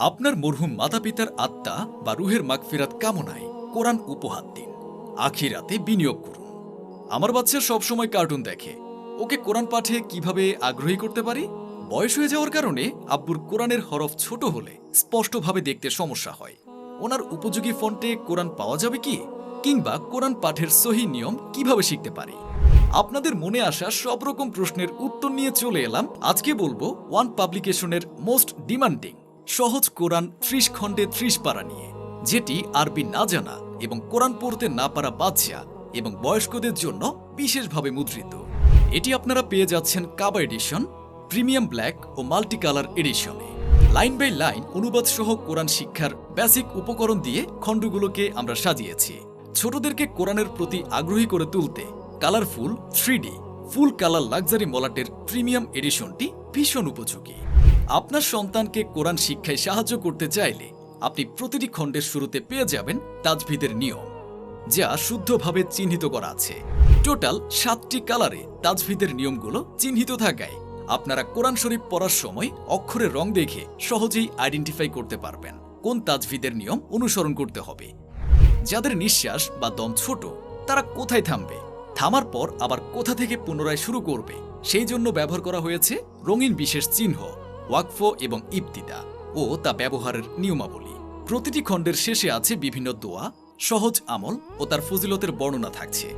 আপনার মরহুম মাতা পিতার আত্মা বা রুহের মাগফিরাত কামনায় কোরআন উপহার দিন। আখিরাতে বিনিয়োগ করুন। আমার বাচ্চা সবসময় কার্টুন দেখে। ওকে কোরআন পাঠে কীভাবে আগ্রহী করতে পারি? বয়স হয়ে যাওয়ার কারণে আব্বুর কোরআনের হরফ ছোট হলে স্পষ্টভাবে দেখতে সমস্যা হয়। ওনার উপযোগী ফন্টে কোরআন পাওয়া যাবে কি? কিংবা কোরআন পাঠের সহি নিয়ম কীভাবে শিখতে পারি? আপনাদের মনে আসা সব রকম প্রশ্নের উত্তর নিয়ে চলে এলাম। আজকে বলব ওয়ান পাবলিকেশনের মোস্ট ডিমান্ডিং সহজ কোরআন ত্রিশ খণ্ডে ত্রিশ পারা নিয়ে, যেটি আরবি না জানা এবং কোরআন পড়তে না পারা বাচ্চা এবং বয়স্কদের জন্য বিশেষভাবে মুদ্রিত। এটি আপনারা পেয়ে যাচ্ছেন কাবা এডিশন, প্রিমিয়াম ব্ল্যাক ও মাল্টি কালার এডিশনে। লাইন বাই লাইন অনুবাদ সহ কোরআন শিক্ষার বেসিক উপকরণ দিয়ে খণ্ডগুলোকে আমরা সাজিয়েছি। ছোটদেরকে কোরআনের প্রতি আগ্রহী করে তুলতে colourful three full colour luxury মলাটের premium এডিশনটি ভীষণ উপযোগী। আপনার সন্তানকে কোরআন শিক্ষায় সাহায্য করতে চাইলে আপনি প্রতিটি খণ্ডের শুরুতে পেয়ে যাবেন তাজভিদের নিয়ম, যা শুদ্ধভাবে চিহ্নিত করা আছে। টোটাল সাতটি কালারে তাজভিদের নিয়মগুলো চিহ্নিত থাকায় আপনারা কোরআন শরীফ পড়ার সময় অক্ষরের রং দেখে সহজেই আইডেন্টিফাই করতে পারবেন কোন তাজভিদের নিয়ম অনুসরণ করতে হবে। যাদের নিঃশ্বাস বা দম ছোট, তারা কোথায় থামবে? থামার পর আবার কোথা থেকে পুনরায় শুরু করবে? সেই জন্য ব্যবহার করা হয়েছে রঙিন বিশেষ চিহ্ন। ওয়াকফ এবং ইবতিদা ও তা ব্যবহারের নিয়মাবলী। প্রতিটি খণ্ডের শেষে আছে বিভিন্ন দোয়া, সহজ আমল ও তার ফজিলতের বর্ণনা থাকছে,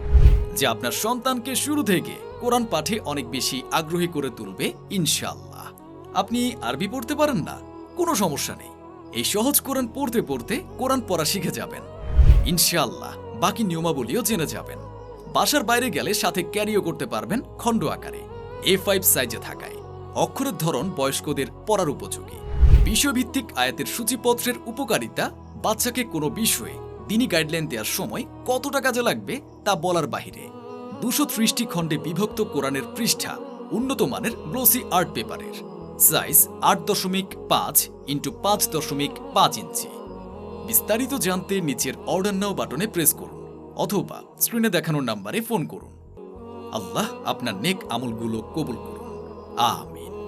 যা আপনার সন্তানকে শুরু থেকে কোরআন পাঠে অনেক বেশি আগ্রহী করে তুলবে, ইনশাআল্লাহ। আপনি আরবি পড়তে পারেন না? কোনো সমস্যা নেই। এই সহজ কোরআন পড়তে পড়তে কোরআন পড়া শিখে যাবেন। ইনশাআল্লাহ, বাকি নিয়মাবলীও জেনে যাবেন। বাসার বাইরে গেলে সাথে ক্যারিও করতে পারবেন খণ্ড আকারে। এ ফাইভ সাইজে থাকায়। অক্ষরের ধরন বয়স্কদের পড়ার উপযোগী। বিষয়ভিত্তিক আয়াতের সূচিপত্রের উপকারিতা বাচ্চাকে কোনো বিষয়ে দিনই গাইডলাইন দেওয়ার সময় কতটা কাজে লাগবে তা বলার বাহিরে। দুশো ত্রিশটি খণ্ডে বিভক্ত কোরআনের পৃষ্ঠা উন্নত মানের গ্লোসি আর্ট পেপারের সাইজ আট দশমিক পাঁচ ইন্টু পাঁচ দশমিক পাঁচ ইঞ্চি। বিস্তারিত জানতে নিচের অর্ডার নাও বাটনে প্রেস করুন অথবা স্ক্রিনে দেখানোর নাম্বারে ফোন করুন। আল্লাহ আপনার নেক আমলগুলো কবুল করুন। Amen.